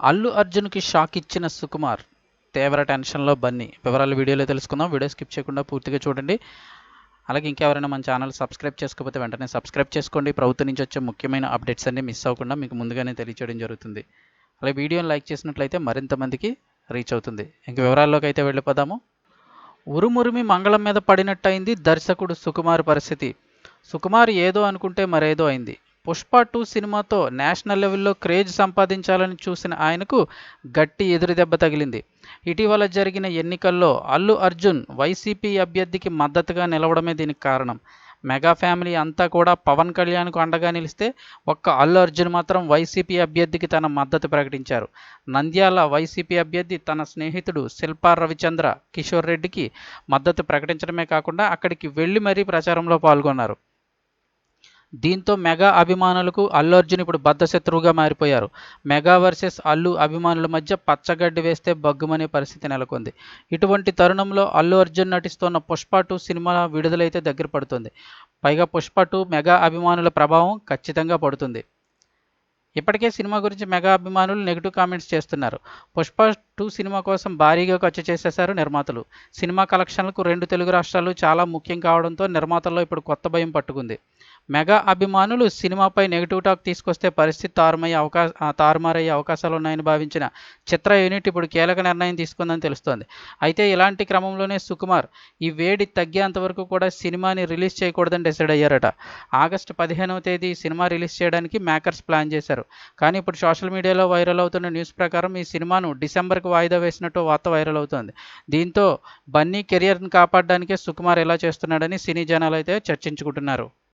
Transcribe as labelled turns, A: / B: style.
A: అల్లు అర్జున్కి షాక్ ఇచ్చిన సుకుమార్. తీవ్ర టెన్షన్లో బన్నీ. వివరాలు వీడియోలో తెలుసుకుందాం. వీడియో స్కిప్ చేయకుండా పూర్తిగా చూడండి. అలాగే ఇంకెవరైనా మన ఛానల్ సబ్స్క్రైబ్ చేసుకోకపోతే వెంటనే సబ్స్క్రైబ్ చేసుకోండి. ప్రభుత్వం నుంచి వచ్చే ముఖ్యమైన అప్డేట్స్ అన్ని మిస్ అవ్వకుండా మీకు ముందుగానే తెలియచేయడం జరుగుతుంది. అలాగే వీడియోని లైక్ చేసినట్లయితే మరింత మందికి రీచ్ అవుతుంది. ఇంక వివరాల్లోకి అయితే వెళ్ళిపోదాము. ఉరుమురిమి మంగళం మీద పడినట్టయింది దర్శకుడు సుకుమార్ పరిస్థితి. సుకుమార్ ఏదో అనుకుంటే మరేదో అయింది. పుష్ప టూ సినిమాతో నేషనల్ లెవెల్లో క్రేజ్ సంపాదించాలని చూసిన ఆయనకు గట్టి ఎదురుదెబ్బ తగిలింది. ఇటీవల జరిగిన ఎన్నికల్లో అల్లు అర్జున్ వైసీపీ అభ్యర్థికి మద్దతుగా నిలవడమే దీనికి కారణం. మెగా ఫ్యామిలీ అంతా కూడా పవన్ కళ్యాణ్కు అండగా నిలిస్తే ఒక్క అల్లు అర్జున్ మాత్రం వైసీపీ అభ్యర్థికి తన మద్దతు ప్రకటించారు. నంద్యాల వైసీపీ అభ్యర్థి తన స్నేహితుడు శిల్పా రవిచంద్ర కిషోర్ రెడ్డికి మద్దతు ప్రకటించడమే కాకుండా అక్కడికి వెళ్ళి మరీ ప్రచారంలో పాల్గొన్నారు. దీంతో మెగా అభిమానులకు అల్లు అర్జున్ ఇప్పుడు బద్ధశత్రువుగా మారిపోయారు. మెగా వర్సెస్ అల్లు అభిమానుల మధ్య పచ్చగడ్డి వేస్తే బగ్గుమనే పరిస్థితి నెలకొంది. ఇటువంటి తరుణంలో అల్లు అర్జున్ నటిస్తున్న పుష్ప టూ సినిమా విడుదలైతే దగ్గర పడుతుంది. పైగా పుష్ప టూ మెగా అభిమానుల ప్రభావం ఖచ్చితంగా పడుతుంది. ఇప్పటికే సినిమా గురించి మెగా అభిమానులు నెగిటివ్ కామెంట్స్ చేస్తున్నారు. పుష్ప టూ సినిమా కోసం భారీగా ఖర్చు చేసేశారు నిర్మాతలు. సినిమా కలెక్షన్లకు రెండు తెలుగు రాష్ట్రాలు చాలా ముఖ్యం కావడంతో నిర్మాతల్లో ఇప్పుడు కొత్త భయం పట్టుకుంది. మెగా అభిమానులు సినిమాపై నెగిటివ్ టాక్ తీసుకొస్తే పరిస్థితి తారుమయ్యే అవకాశ తారుమారయ్యే అవకాశాలు ఉన్నాయని భావించిన చిత్ర యూనిట్ ఇప్పుడు కీలక నిర్ణయం తీసుకుందని తెలుస్తోంది. అయితే ఇలాంటి క్రమంలోనే సుకుమార్ ఈ వేడి తగ్గేంత వరకు కూడా సినిమాని రిలీజ్ చేయకూడదని డిసైడ్ అయ్యారట. ఆగస్టు పదిహేనవ తేదీ సినిమా రిలీజ్ చేయడానికి మేకర్స్ ప్లాన్ చేశారు. కానీ ఇప్పుడు సోషల్ మీడియాలో వైరల్ అవుతున్న న్యూస్ ప్రకారం ఈ సినిమాను డిసెంబర్కి వాయిదా వేసినట్టు వార్త వైరల్ అవుతోంది. దీంతో బన్నీ కెరియర్ని కాపాడడానికే సుకుమార్ ఎలా చేస్తున్నాడని సినీ జనాలు అయితే చర్చించుకుంటున్నారు.